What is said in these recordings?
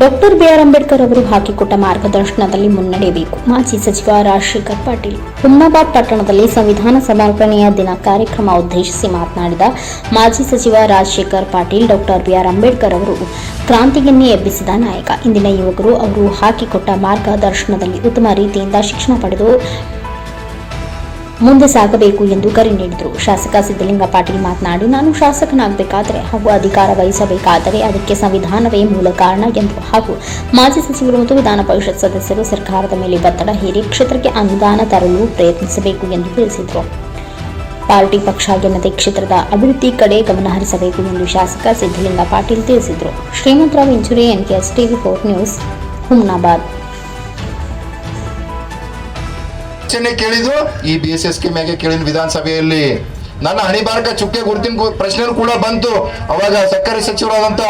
Doctor B R Ambedkar ಅವರು ಹಾಕಿಕೊಟ್ಟ ಮಾರ್ಗದರ್ಶನದಲ್ಲಿ ಮುನ್ನಡೆಯಬೇಕು. ಮಾಜಿ ಸಚಿವ ರಾಜಶೇಖರ್ ಪಾಟೀಲ್. ಹುಮ್ನಾಬಾದ್ ಪಟ್ಟಣದಲ್ಲಿ ಸಂವಿಧಾನ ಸಮರ್ಪಣೆಯ ದಿನ ಕಾರ್ಯಕ್ರಮ ಉದ್ದೇಶಿಸಿ ಮಾತನಾಡಿದ ಮಾಜಿ ಸಚಿವ Rajashekhar Patil, doctor B R Ambedkar ಅವರು ಕ್ರಾಂತಿಯನ್ನೇ ಎಬ್ಬಿಸಿದ ನಾಯಕ. ಇಂದಿನ ಯುವಕರು ಅವರು ಹಾಕಿಕೊಟ್ಟ ಮಾರ್ಗದರ್ಶನದಲ್ಲಿ ಉತ್ತಮ ರೀತಿಯಿಂದ ಶಿಕ್ಷಣ ಪಡೆದು ಮುಂದೆ ಸಾಗಬೇಕು ಎಂದು ಕರೆ ನೀಡಿದರು. ಶಾಸಕ ಸಿದ್ದಲಿಂಗ ಪಾಟೀಲ್ ಮಾತನಾಡಿ, ನಾನು ಶಾಸಕನಾಗಬೇಕಾದರೆ ಹಾಗೂ ಅಧಿಕಾರ ವಹಿಸಬೇಕಾದರೆ ಅದಕ್ಕೆ ಸಂವಿಧಾನವೇ ಮೂಲ ಕಾರಣ ಎಂದು ಹಾಗೂ ಮಾಜಿ ಸಚಿವರು ಮತ್ತು ವಿಧಾನ ಪರಿಷತ್ ಸದಸ್ಯರು ಸರ್ಕಾರದ ಮೇಲೆ ಒತ್ತಡ ಹೇರಿ ಕ್ಷೇತ್ರಕ್ಕೆ ಅನುದಾನ ತರಲು ಪ್ರಯತ್ನಿಸಬೇಕು ಎಂದು ತಿಳಿಸಿದರು. ಪಾರ್ಟಿ ಪಕ್ಷ ಗೆನ್ನದೆ ಕ್ಷೇತ್ರದ ಅಭಿವೃದ್ಧಿ ಕಡೆ ಗಮನ ಹರಿಸಬೇಕು ಎಂದು ಶಾಸಕ ಸಿದ್ದಲಿಂಗ ಪಾಟೀಲ್ ತಿಳಿಸಿದರು. Shrimantrao ಇಂಚುರಿ NKS TV four news, Humnabad. ಪ್ರಶ್ನೆ ಕೇಳಿದ್ದು ಈ ಬಿ ಎಸ್ ಎಸ್ ಕೆ ಮ್ಯಾಗೆ ಕೇಳಿದ ವಿಧಾನಸಭೆಯಲ್ಲಿ. ನನ್ನ ಹಣಿಬಾರಕ ಚುಕ್ಕೆ ಗುರುತಿನ ಪ್ರಶ್ನೆ ಕೂಡ ಬಂತು. ಅವಾಗ ಸರ್ಕಾರಿ ಸಚಿವರಾದಂತ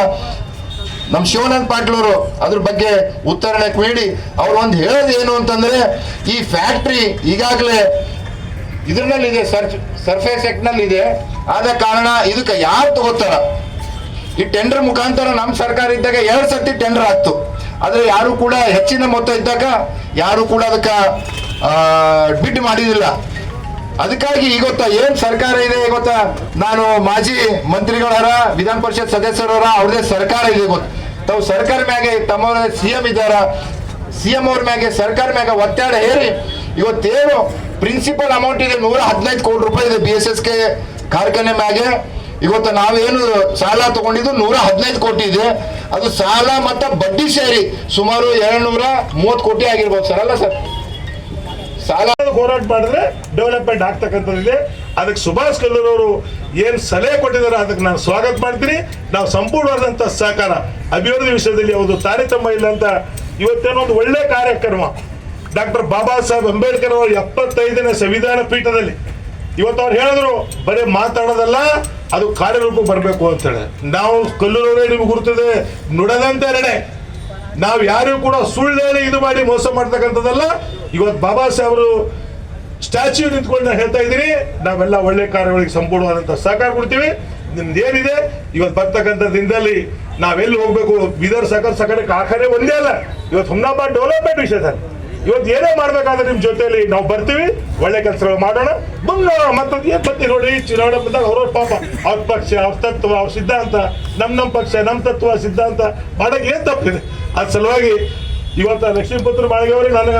ನಮ್ಮ ಶಿವಾನಂದ ಪಾಟೀಲ್ ಅವರು ಅದ್ರ ಬಗ್ಗೆ ಉತ್ತರಣೆ ನೀಡಿ ಅವ್ರು ಒಂದು ಹೇಳೋದು ಏನು ಅಂತಂದ್ರೆ, ಈ ಫ್ಯಾಕ್ಟ್ರಿ ಈಗಾಗಲೇ ಇದ್ರಲ್ಲಿದೆ ಸರ್ಫ್ ಸರ್ಫೇಸ್ನಲ್ಲಿ ಇದೆ ಆದ ಕಾರಣ ಇದಕ್ಕೆ ಯಾರು ತಗೋತಾರ? ಈ ಟೆಂಡರ್ ಮುಖಾಂತರ ನಮ್ಮ ಸರ್ಕಾರ ಇದ್ದಾಗ ಎರಡು ಸರ್ತಿ ಟೆಂಡರ್ ಆಗ್ತು. ಆದ್ರೆ ಯಾರು ಕೂಡ ಹೆಚ್ಚಿನ ಮೊತ್ತ ಇದ್ದಾಗ ಯಾರು ಕೂಡ ಅದಕ್ಕೆ ಬಿಡ್ ಮಾಡಿದಿಲ್ಲ. ಅದಕ್ಕಾಗಿ ಈಗ ಗೊತ್ತಾ, ಏನ್ ಸರ್ಕಾರ ಇದೆ ಗೊತ್ತಾ? ನಾನು ಮಾಜಿ ಮಂತ್ರಿಗಳರ ವಿಧಾನ ಪರಿಷತ್ ಸದಸ್ಯರವರ ಅವ್ರದೇ ಸರ್ಕಾರ ಇದೆ ಗೊತ್ತ? ತಾವು ಸರ್ಕಾರ ಮ್ಯಾಗೆ ತಮ್ಮ ಸಿ ಎಂ ಇದ್ದಾರ? ಸಿ ಎಂ ಅವ್ರ ಮ್ಯಾಗೆ, ಸರ್ಕಾರ ಮ್ಯಾಗೆ ಒತ್ತಾಡ ಹೇರಿ. ಇವತ್ತೇನು ಪ್ರಿನ್ಸಿಪಲ್ ಅಮೌಂಟ್ ಇದೆ, ನೂರ ಹದಿನೈದು ಕೋಟಿ ರೂಪಾಯಿ ಇದೆ ಬಿ ಎಸ್ ಎಸ್ ಕೆ ಕಾರ್ಖಾನೆ ಮ್ಯಾಗೆ. ಇವತ್ತು ನಾವೇನು ಸಾಲ ತಗೊಂಡಿದ್ದು ನೂರ ಹದಿನೈದು ಕೋಟಿ ಇದೆ. ಅದು ಸಾಲ ಮತ್ತು ಬಡ್ಡಿ ಸೇರಿ ಸುಮಾರು ಎರಡು ನೂರ ಮೂವತ್ತು ಕೋಟಿ ಆಗಿರ್ಬೋದು ಸರ್, ಅಲ್ಲ ಸರ್? ಸಾಲ ಹೋರಾಟ ಮಾಡಿದ್ರೆ ಡೆವಲಪ್ಮೆಂಟ್ ಆಗ್ತಕ್ಕಂಥದ್ದಿದೆ ಅದಕ್ಕೆ ಸುಭಾಷ್ ಕಲ್ಲೂರ್ ಅವರು ಏನ್ ಸಲಹೆ ಕೊಟ್ಟಿದ್ದಾರೆ ಅದಕ್ಕೆ ನಾನು ಸ್ವಾಗತ ಮಾಡ್ತೀನಿ. ನಾವು ಸಂಪೂರ್ಣವಾದಂಥ ಸಹಕಾರ. ಅಭಿವೃದ್ಧಿ ವಿಷಯದಲ್ಲಿ ಯಾವುದು ತಾರತಮ್ಯ ಇಲ್ಲ ಅಂತ ಇವತ್ತೇನೋ ಒಂದು ಒಳ್ಳೆ ಕಾರ್ಯಕ್ರಮ. ಡಾಕ್ಟರ್ ಬಾಬಾ ಸಾಹೇಬ್ ಅಂಬೇಡ್ಕರ್ ಅವರು ಎಪ್ಪತ್ತೈದನೇ ಸಂವಿಧಾನ ಪೀಠದಲ್ಲಿ. ಇವತ್ತು ಅವ್ರು ಹೇಳಿದ್ರು, ಬರೀ ಮಾತಾಡೋದಲ್ಲ ಅದು ಕಾರ್ಯರೂಪಕ್ಕೆ ಬರಬೇಕು ಅಂತೇಳಿ. ನಾವು ಕಲ್ಲೂರವರೇ ನಿಮ್ಗೆ ಗುರುತಿದೆ. ನುಡದಂತೆ ನಡೆ. ನಾವು ಯಾರು ಕೂಡ ಸುಳ್ಳು ಹೇಳಿ ಇದು ಮಾಡಿ ಮೋಸ ಮಾಡ್ತಕ್ಕಂಥದ್ದಲ್ಲ, ಇವತ್ತು ಬಾಬಾ ಸಾಹೇಬರು ಸ್ಟ್ಯಾಚ್ಯೂ ನಿಂತ್ಕೊಂಡು ನಾನು ಹೇಳ್ತಾ ಇದ್ದೀನಿ, ನಾವೆಲ್ಲ ಒಳ್ಳೆ ಕಾರ್ಯಗಳಿಗೆ ಸಂಪೂರ್ಣವಾದಂಥ ಸಹಕಾರ ಕೊಡ್ತೀವಿ. ನಿಮ್ದು ಏನಿದೆ ಇವತ್ತು ಬರ್ತಕ್ಕಂಥ ದಿನದಲ್ಲಿ ನಾವೆಲ್ಲಿ ಹೋಗ್ಬೇಕು? ಬೀದರ್ ಸಹಕಾರ ಸಹಕಾರ ಕಾರ್ಖಾನೆ ಒಂದೇ ಅಲ್ಲ. ಇವತ್ತು ಹುಮ್ನಾಬಾದ್ ಡೆವಲಪ್ಮೆಂಟ್ ವಿಷಯ ಸರ್. ಇವತ್ತು ಏನೇ ಮಾಡ್ಬೇಕಾದ್ರೆ ನಿಮ್ ಜೊತೆಯಲ್ಲಿ ನಾವು ಬರ್ತೀವಿ. ಒಳ್ಳೆ ಕೆಲಸಗಳು ಮಾಡೋಣ. ಮುಂದೆ ಮತ್ತೊಂದು ಏನ್ ಬರ್ತೀವಿ ನೋಡಿ, ಚುನಾವಣೆ ಬಂದಾಗ ಅವ್ರವ್ರ ಪಾಪ, ಅವ್ರ ಪಕ್ಷ, ಅವ್ರ ತತ್ವ, ಅವ್ರ ಸಿದ್ಧಾಂತ, ನಮ್ ನಮ್ ಪಕ್ಷ, ನಮ್ ತತ್ವ, ಸಿದ್ಧಾಂತ. ಮಾಡಕ್ ಏನ್ ತಪ್ಪಿದೆ? ಅದ್ ಸಲುವಾಗಿ ಇವತ್ತು ಲಕ್ಷ್ಮೀಪುತ್ರ ಮಾಳಿಗೆ ಅವರಿಗೆ ನನಗೆ